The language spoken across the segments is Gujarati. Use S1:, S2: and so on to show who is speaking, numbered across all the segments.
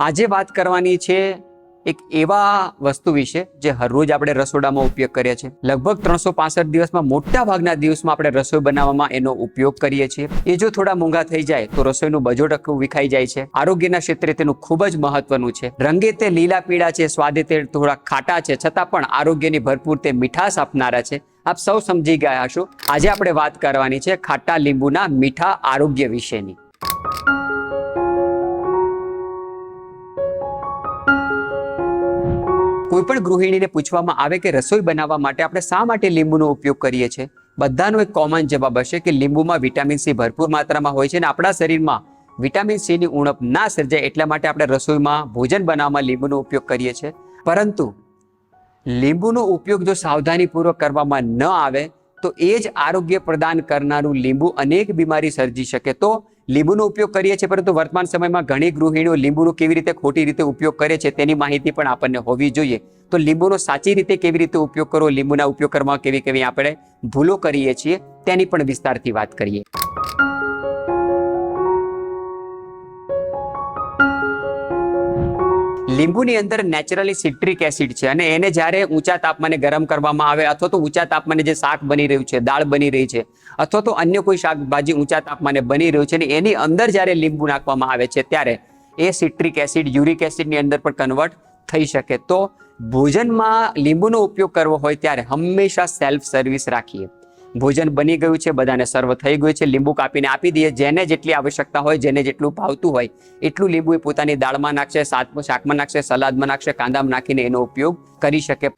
S1: આજે વાત કરવાની છે એક એવા વસ્તુ વિશે જે હરરોજ આપણે રસોડામાં ઉપયોગ કરીએ છીએ. લગભગ ત્રણસો પાસઠ દિવસમાં મોટા ભાગના દિવસમાં આપણે રસોઈ બનાવવામાં એનો ઉપયોગ કરીએ છીએ. એ જો થોડા મોંઘા થઈ જાય તો રસોઈનું બજોટ વિખાઈ જાય છે. આરોગ્યના ક્ષેત્રે તેનું ખૂબ જ મહત્વનું છે. રંગે તે લીલા પીળા છે, સ્વાદે તે થોડા ખાટા છે, છતાં પણ આરોગ્યની ભરપૂર તે મીઠાશ આપનારા છે. આપ સૌ સમજી ગયા હશો. આજે આપણે વાત કરવાની છે ખાટા લીંબુના મીઠા આરોગ્ય વિશેની. કોઈ પણ ગૃહિણીને પૂછવામાં આવે કે રસોઈ બનાવવા માટે આપણે શા માટે લીંબુનો ઉપયોગ કરીએ છીએ? બધાનો એક કોમન જવાબ હશે કે લીંબુમાં વિટામિન સી ભરપૂર માત્રામાં હોય છે અને આપણા શરીરમાં વિટામિન સી ની ઉણપ ના સર્જાય એટલા માટે આપણે રસોઈમાં ભોજન બનાવવામાં લીંબુનો ઉપયોગ કરીએ છીએ. પરંતુ લીંબુનો ઉપયોગ જો સાવધાનીપૂર્વક કરવામાં ન આવે તો એ જ આરોગ્ય પ્રદાન કરનારું લીંબુ અનેક બીમારી સર્જી શકે. તો લીંબુનો ઉપયોગ કરીએ છીએ, પરંતુ વર્તમાન સમયમાં ઘણી ગૃહિણીઓ લીંબુનો કેવી રીતે ખોટી રીતે ઉપયોગ કરે છે તેની માહિતી પણ આપણને હોવી જોઈએ. તો લીંબુનો સાચી રીતે કેવી રીતે ઉપયોગ કરવો, લીંબુના ઉપયોગ કરવામાં કેવી કેવી આપણે ભૂલો કરીએ છીએ તેની પણ વિસ્તારથી વાત કરીએ. લીંબુની અંદર નેચરલી સિટ્રિક એસિડ છે અને એને જ્યારે ઊંચા તાપમાને ગરમ કરવામાં આવે અથવા તો ઊંચા તાપમાને જે શાક બની રહ્યું છે, દાળ બની રહી છે, અથવા તો અન્ય કોઈ શાકભાજી ઊંચા તાપમાને બની રહ્યું છે અને એની અંદર જ્યારે લીંબુ નાખવામાં આવે છે, ત્યારે એ સિટ્રિક એસિડ, યુરિક એસિડની અંદર પણ કન્વર્ટ થઈ શકે. તો ભોજનમાં લીંબુનો ઉપયોગ કરવો હોય ત્યારે હંમેશા સેલ્ફ સર્વિસ રાખીએ. ભોજન બની ગયું છે, બધાને સર્વ થઈ ગયું છે. લીંબુ કાપીને આપી દઈએ, જેને જેટલી આવશ્યકતા હોય, જેને જેટલું ભાવતું હોય, એટલું લીંબુ એ પોતાની દાળમાં નાખશે શાકમાં નાખશે, સલાદમાં નાખશે, કાંદામાં નાખીને એનો ઉપયોગ કરી શકે.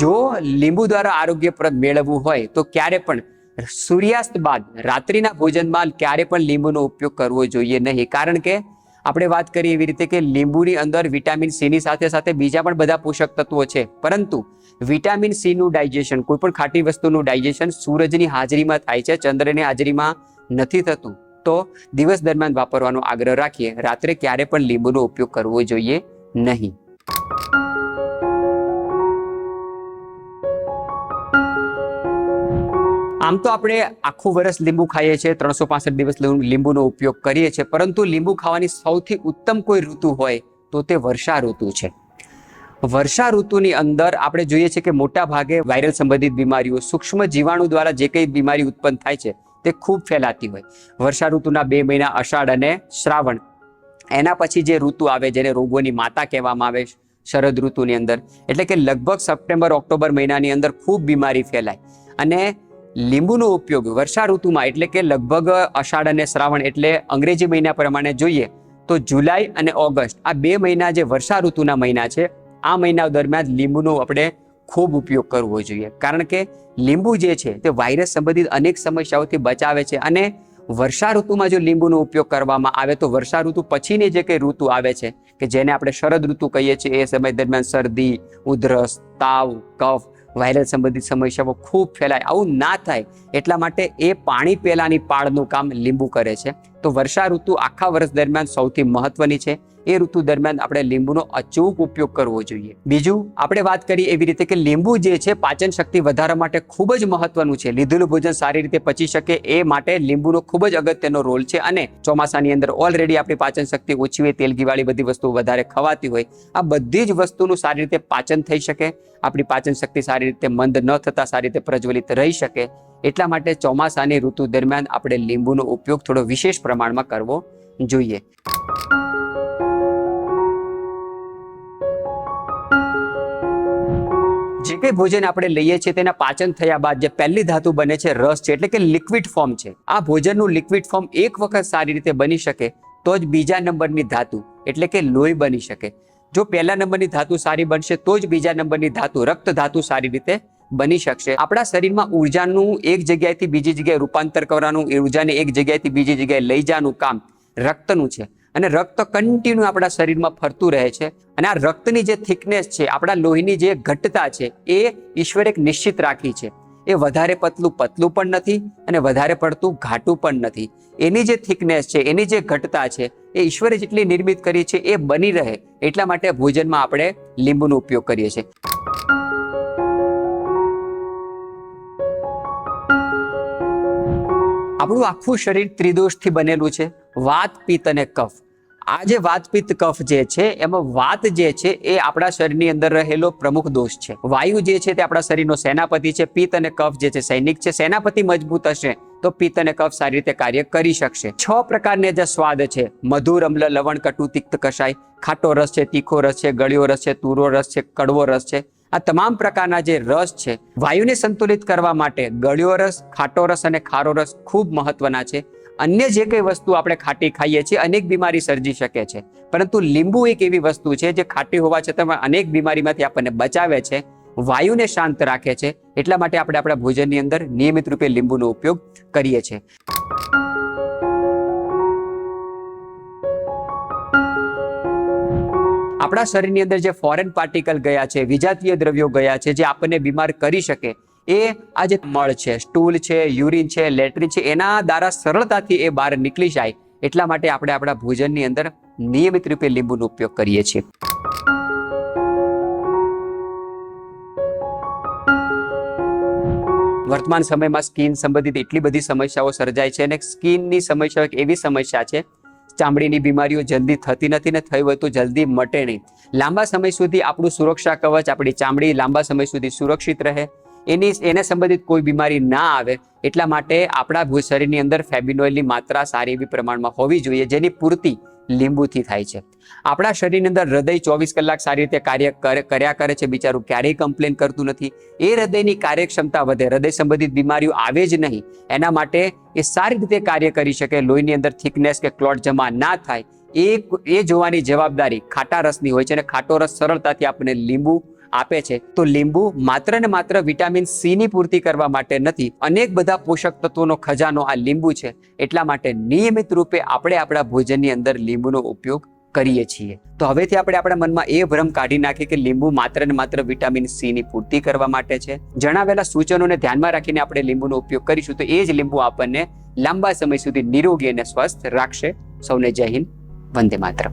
S1: જો લીંબુ દ્વારા આરોગ્યપ્રદ મેળવવું હોય, તો ક્યારે પણ સૂર્યાસ્ત બાદ રાત્રિના ભોજનમાં ક્યારે પણ લીંબુનો ઉપયોગ કરવો જોઈએ નહીં. કારણ કે આપણે વાત કરીએ એવી રીતે કે લીંબુની અંદર વિટામિન સીની સાથે સાથે બીજા પણ બધા પોષક તત્વો છે. પરંતુ વિટામિન સીનું ડાયજેશન, કોઈ પણ ખાટી વસ્તુનું ડાયજેશન સૂરજની હાજરીમાં થાય છે, ચંદ્રની હાજરીમાં નથી થતું. તો દિવસ દરમિયાન વાપરવાનો આગ્રહ રાખીએ, રાત્રે ક્યારે પણ લીંબુનો ઉપયોગ કરવો જોઈએ નહીં. આમ તો આપણે આખું વર્ષ લીંબુ ખાઈએ છીએ, ત્રણસો પાસઠ દિવસ લીંબુનો ઉપયોગ કરીએ છીએ, પરંતુ લીંબુ ખાવાની સૌથી ઉત્તમ કોઈ ઋતુ હોય તો તે વર્ષા ઋતુ છે. વર્ષા ઋતુની અંદર આપણે જોઈએ છીએ કે મોટા ભાગે વાયરલ સંબંધિત બીમારીઓ, સૂક્ષ્મ જીવાણુ દ્વારા જે કંઈ બીમારી ઉત્પન્ન થાય છે તે ખૂબ ફેલાતી હોય. વર્ષા ઋતુના બે મહિના અષાઢ અને શ્રાવણ, એના પછી જે ઋતુ આવે જેને રોગોની માતા કહેવામાં આવે શરદ ઋતુની અંદર. એટલે કે લગભગ સપ્ટેમ્બર, ઓક્ટોબર મહિનાની અંદર ખૂબ બીમારી ફેલાય. અને લીંબુનો ઉપયોગ વર્ષા ઋતુમાં એટલે કે લગભગ અષાઢ અને શ્રાવણ એટલે અંગ્રેજી મહિના પ્રમાણે જોઈએ તો જુલાઈ અને ઓગસ્ટ આ બે મહિના જે વર્ષા ઋતુના મહિના છે, આ મહિના દરમિયાન લીંબુનો આપણે ખૂબ ઉપયોગ કરવો જોઈએ. કારણ કે લીંબુ જે છે તે વાયરસ સંબંધિત અનેક સમસ્યાઓથી બચાવે છે અને વર્ષા ઋતુમાં જો લીંબુનો ઉપયોગ કરવામાં આવે તો વર્ષા ઋતુ પછીની જે કંઈ ઋતુ આવે છે કે જેને આપણે શરદ ઋતુ કહીએ છીએ એ સમય દરમિયાન શરદી, ઉધરસ, તાવ, કફ વાયરલ સંબંધિત સમસ્યાઓ ખૂબ ફેલાય, આવું ના થાય, એટલા માટે એ પાણી પેલાની પાળનું કામ લીંબુ કરે છે. તો વર્ષા ઋતુ આખા વર્ષ દરમિયાન સૌથી મહત્વની છે. એ ઋતુ દરમિયાન આપણે લીંબુનો અચૂક ઉપયોગ કરવો જોઈએ. બીજું, આપણે વાત કરીએ એવી રીતે કે લીંબુ જે છે, પાચન શક્તિ વધારવા માટે ખૂબ જ મહત્વનું છે. લીધેલું ભોજન સારી રીતે પચી શકે એ માટે લીંબુનો ખૂબ જ અગત્યનો રોલ છે અને ચોમાસાની અંદર ઓલરેડી આપણી પાચન શક્તિ ઓછી હોય, તેલગીવાળી બધી વસ્તુ વધારે ખવાતી હોય, આ બધી જ વસ્તુનું સારી રીતે પાચન થઈ શકે, આપણી પાચન શક્તિ સારી રીતે મંદ ન થતાં સારી રીતે પ્રજ્વલિત રહી શકે, એટલા માટે ચોમાસાની ઋતુ દરમિયાન આપણે લીંબુનો ઉપયોગ થોડો વિશેષ પ્રમાણમાં કરવો જોઈએ. જે કંઈ ભોજન આપણે લઈએ છીએ તેના પાચન થયા બાદ જે પહેલી ધાતુ બને છે રસ છે, એટલે કે લિક્વિડ ફોર્મ છે. આ ભોજનનું લિક્વિડ ફોર્મ એક વખત સારી રીતે બની શકે તો જ બીજા નંબરની ધાતુ, એટલે કે લોહી બની શકે. જો પહેલા નંબરની ધાતુ સારી બનશે તો જ બીજા નંબરની ધાતુ, રક્ત ધાતુ સારી રીતે બની શકશે. આપણા શરીરમાં ઉર્જાનું એક જગ્યાએથી બીજી જગ્યાએ રૂપાંતર કરવાનું, એ ઉર્જાને એક જગ્યાએથી બીજી જગ્યાએ લઈ જવાનું કામ રક્તનું છે. અને રક્ત કન્ટિન્યુ આપણા શરીરમાં ફરતું રહે છે. અને આ રક્તની જે થિકનેસ છે, આપણા લોહીની જે ઘટ્ટતા છે, એ ઈશ્વરે એક નિશ્ચિત રાખી છે. એ વધારે પતલું પતલું પણ નથી અને વધારે પડતું ઘાટું પણ નથી. એની જે થિકનેસ છે, એની જે ઘટતા છે, એ ઈશ્વરે જેટલી નિર્મિત કરી છે, એ બની રહે એટલા માટે ભોજનમાં આપણે લીંબુનો ઉપયોગ કરીએ છીએ. આપણું આખું શરીર ત્રિદોષથી બનેલું છે. વાત, પિત્ત અને કફ. આ જે વાત, પિત્ત, કફ જે છે, એમાં વાત જે છે, એ આપણા શરીરની અંદર રહેલો પ્રમુખ દોષ છે. વાયુ જે છે, તે આપણા શરીરનો સેનાપતિ છે. પિત્ત અને કફ જે છે, સૈનિક છે. સેનાપતિ મજબૂત હશે તો પિત્ત અને કફ સારી રીતે કાર્ય કરી શકશે. છ પ્રકારના જે સ્વાદ છે, મધુર, અમ્લ, લવણ, કટુ, તિક્ત કશાય. ખાટો રસ છે, તીખો રસ છે, ગળ્યો રસ છે, તુરો રસ છે, કડવો રસ છે. આ તમામ પ્રકારના જે રસ છે, વાયુને સંતુલિત કરવા માટે ગળ્યો રસ, ખાટો રસ અને ખારો રસ ખૂબ મહત્વના છે. અન્ય જે કઈ વસ્તુ આપણે ખાટી ખાઈએ છીએ, અનેક બીમારી સર્જી શકે છે. પરંતુ લીંબુ એક એવી વસ્તુ છે જે ખાટી હોવા છતાં પણ અનેક બીમારીમાંથી આપણને બચાવે છે, વાયુને શાંત રાખે છે. એટલા માટે આપણે આપણા ભોજનની અંદર નિયમિત રૂપે લીંબુનો ઉપયોગ કરીએ છીએ. આપણા શરીરની અંદર જે ફોરેન પાર્ટિકલ ગયા છે, વિજાતીય દ્રવ્યો ગયા છે, જે આપણને બીમાર કરી શકે, એ આ જે મળ છે સ્ટૂલ છે યુરિન છે લેટ્રિન છે, એના દ્વારા સરળતાથી એ બહાર નીકળી જાય. એટલા માટે આપણે આપણા ભોજનની અંદર નિયમિત રૂપે લીંબુનો ઉપયોગ કરીએ છીએ. વર્તમાન સમયમાં સ્કિન સંબંધિત એટલી બધી સમસ્યાઓ સર્જાય છે અને સ્કિનની સમસ્યા એક એવી સમસ્યા છે ચામડીની બીમારીઓ જલ્દી થતી નથી ને થઈ હોય તો જલ્દી મટે નહીં. લાંબા સમય સુધી આપણું સુરક્ષા કવચ, આપણી ચામડી લાંબા સમય સુધી સુરક્ષિત રહે. એની એને સંબંધિત કોઈ બીમારી ના આવે એટલા માટે આપણા શરીરની અંદર ફેબિનોઇલની માત્રા સારી એવી પ્રમાણમાં હોવી જોઈએ જેની પૂર્તિ લીંબુથી થાય છે. આપણા શરીરની અંદર હૃદય ચોવીસ કલાક સારી રીતે કાર્ય કરે- કર્યા કરે છે. બિચારું ક્યારેય કમ્પ્લેન કરતું નથી. એ હૃદયની કાર્યક્ષમતા વધે. હૃદય સંબંધિત બીમારીઓ આવે જ નહીં. એના માટે એ સારી રીતે કાર્ય કરી શકે. લોહીની અંદર થિકનેસ કે ક્લોટ જમા ના થાય. એ એ જોવાની જવાબદારી ખાટા રસની હોય છે અને ખાટો રસ સરળતાથી આપણને લીંબુ આપે છે. તો લીંબુ માત્ર ને માત્ર વિટામિન સી ની પૂર્તિ કરવા માટે નથી, અનેક બધા પોષક તત્વોનો ખજાનો આ લીંબુ છે. એટલા માટે નિયમિત રૂપે આપણે આપણા ભોજનની અંદર લીંબુનો ઉપયોગ કરીએ છીએ. તો હવેથી આપણે આપણા મનમાં એ ભ્રમ કાઢી નાખીએ કે લીંબુ માત્ર ને માત્ર વિટામિન સી ની પૂર્તિ કરવા માટે છે. જણાવેલા સૂચનોને ધ્યાનમાં રાખીને આપણે લીંબુનો ઉપયોગ કરીશું તો એ જ લીંબુ આપણને લાંબા સમય સુધી નિરોગી અને સ્વસ્થ રાખશે. સૌને જય હિન્દ, વંદે માતરમ.